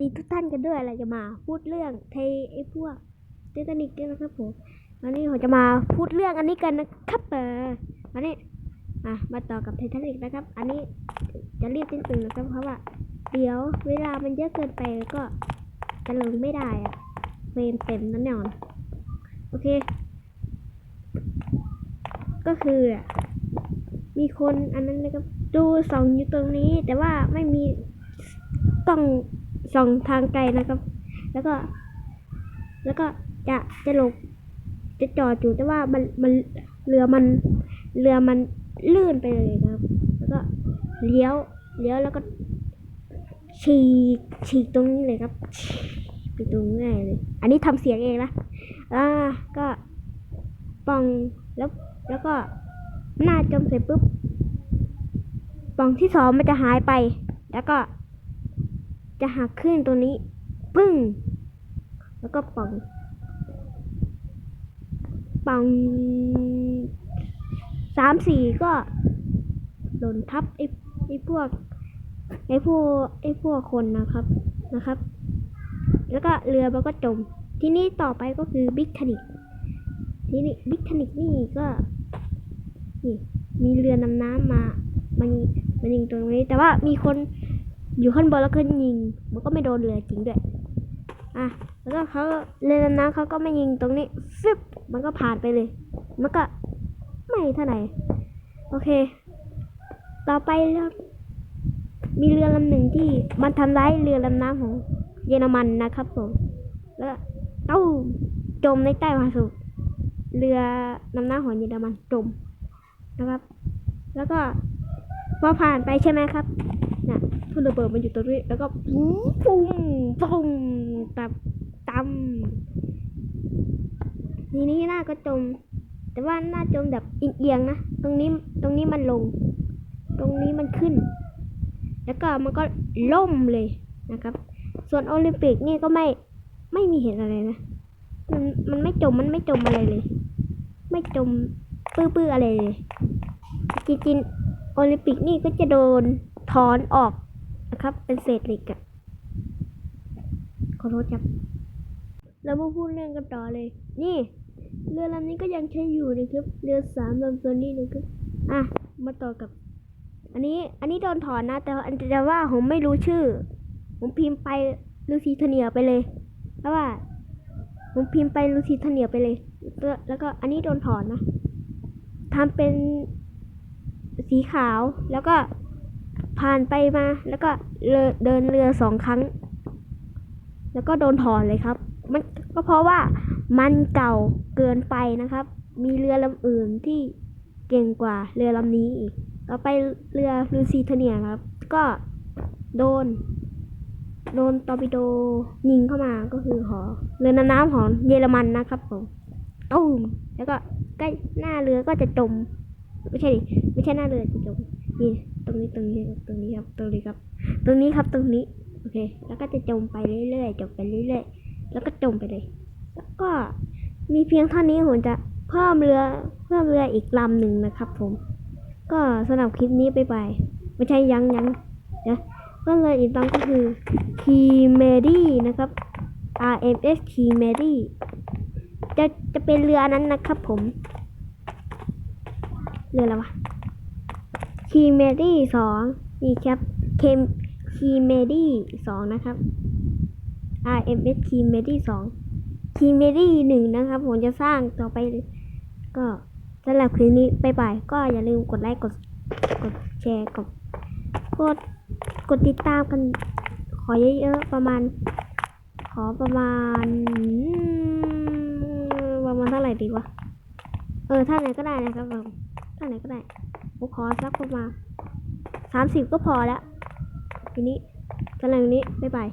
ดีทุกท่านกันด้วยเราจะมาพูดเรื่องเทไอ้พวกเททานิกกันนะครับผมวันนี้ผมจะมาพูดเรื่องอันนี้กันนะครับเออวันนี้อะมาต่อกับไททานิกนะครับ อันนี้จะรีบนิดนึงนะครับเพราะว่าเดี๋ยวเวลามันเยอะเกินไปก็จะลงไม่ได้อะเฟรมเต็มนั่นแน่นอนโอเค ก็คือมีคนอันนั้นนะครับดูสองอยู่ตรงนี้ แต่ว่าไม่มีกล้อง ส่องทางไกลนะครับ แล้วก็ แล้วก็จะจะลงจะจอดอยู่แต่ว่ามันมันเรือมันเรือมันลื่นไปเลยครับ แล้วก็เลี้ยวเลี้ยวแล้วก็ฉีกฉีกตรงนี้เลยครับไปตรงนี้เลย อันนี้ทำเสียงเองนะอ่าก็ปองแล้วแล้วก็หน้าจมเสร็จปุ๊บปองที่สองมันจะหายไป แล้วก็ จะหักขึ้นตรงนี้ ปึ้ง แล้วก็ปองปองสามสี่ก็หล่นทับไอ้ไอ้พวกไอ้พวกไอ้พวกคนนะครับนะครับ แล้วก็เรือมันก็จม ที่นี่ต่อไปก็คือบิ๊กทานิกที่นี่บิ๊กทานิกนี่ก็นี่มีเรือนำน้ำมามันมันยิงตรงนี้ แต่ว่ามีคน อยู่ข้างบนแล้วก็ยิง มันก็ไม่โดนเรือจริงด้วย อะ แล้วก็เขาเรือดำน้ำเขาก็ไม่ยิงตรงนี้ฟึบมันก็ผ่านไปเลย มันก็ไม่เท่าไหร่ โอเค ต่อไปแล้วมีเรือลำหนึ่งที่มันทำร้ายเรือลำน้ำของเยอรมันนะครับผม แล้วก็ตู้มจมในใต้มหาสมุทร เรือลำน้ำของเยอรมันจมนะครับ แล้วก็พอผ่านไปใช่ไหมครับ น่ะทุนระเบิดมันอยู่ตรงนี้ แล้วก็ปุ้มปุ้มปุ้มตับตำทีนี้หน้าก็จม แต่ว่าหน้าจมแบบเอียงๆนะ ตรงนี้ตรงนี้มันลง ตรงนี้มันขึ้น แล้วก็มันก็ล่มเลยนะครับ ส่วนโอลิมปิกนี่ก็ไม่ไม่มีเหตุอะไรนะ มันมันไม่จมมันไม่จมอะไรเลย ไม่จมปื้อๆอะไรเลยจริงๆโอลิมปิกนี่ก็จะโดนถอนออก นะครับ เป็นเศษเหล็กอะขอโทษครับ แล้วมาพูดเรื่องกันต่อเลย นี่ เรือลำนี้ก็ยังใช้อยู่นะครับ เรือสามลำตัวนี้นะครับ อะ มาต่อกับ อันนี้ อันนี้โดนถอนนะ แต่ว่าแต่ว่าผมไม่รู้ชื่อ ผมพิมพ์ไปลูซีเทเนียไปเลย เพราะว่า ผมพิมพ์ไปลูซีเทเนียไปเลย แล้วแล้วก็อันนี้โดนถอนนะทำเป็นสีขาวแล้วก็ ผ่านไปมา แล้วก็เดินเรือสองครั้ง แล้วก็โดนถอนเลยครับ มันก็เพราะว่ามันเก่าเกินไปนะครับ มีเรือลำอื่นที่เก่งกว่าเรือลำนี้อีกต่อไปเรือลูซีเทเนียครับ ก็โดน โดนตอร์ปิโดยิงเข้ามาก็คือหอเรือน้ำของเยอรมันนะครับผมตุ้มแล้วก็ใกล้หน้าเรือก็จะจม ไม่ใช่ดิไม่ใช่หน้าเรือจะจมนี่ ตรงนี้ตรงนี้ตรงนี้ครับตรงนี้ครับ ตรงนี้ครับตรงนี้โอเค แล้วก็จะจมไปเรื่อยๆจมไปเรื่อยๆ แล้วก็จมไปเลย แล้วก็มีเพียงเท่านี้ผมจะเพิ่มเรือเพิ่มเรืออีกลำหนึ่งนะครับ ผม ก็สำหรับคลิปนี้ไปไปไม่ใช่ยังยังนะเพิ่มเรืออีกลำก็คือ k e m e d y นะครับ RMS k e m e d y จะจะเป็นเรือนั้นนะครับ ผม เรืออะไรวะ k e m e d y สองนี่ครับ k m e d y สองนะครับ RMS k e m e d y สอง k e m e d y หนึ่งนะครับ ผมจะสร้างต่อไป ก็สำหรับคลิปนี้ไปไปก็อย่าลืมกดไลค์กดกดแชร์กดกดกดติดตามกัน ขอเยอะๆประมาณ ขอประมาณประมาณเท่าไหร่ดีวะเออเท่าไหนก็ได้นะครับผมเท่าไหนก็ได้ ผมขอสักประมาณสามสิบก็พอแล้วทีนี้สำหรับนี้บ๊ายบาย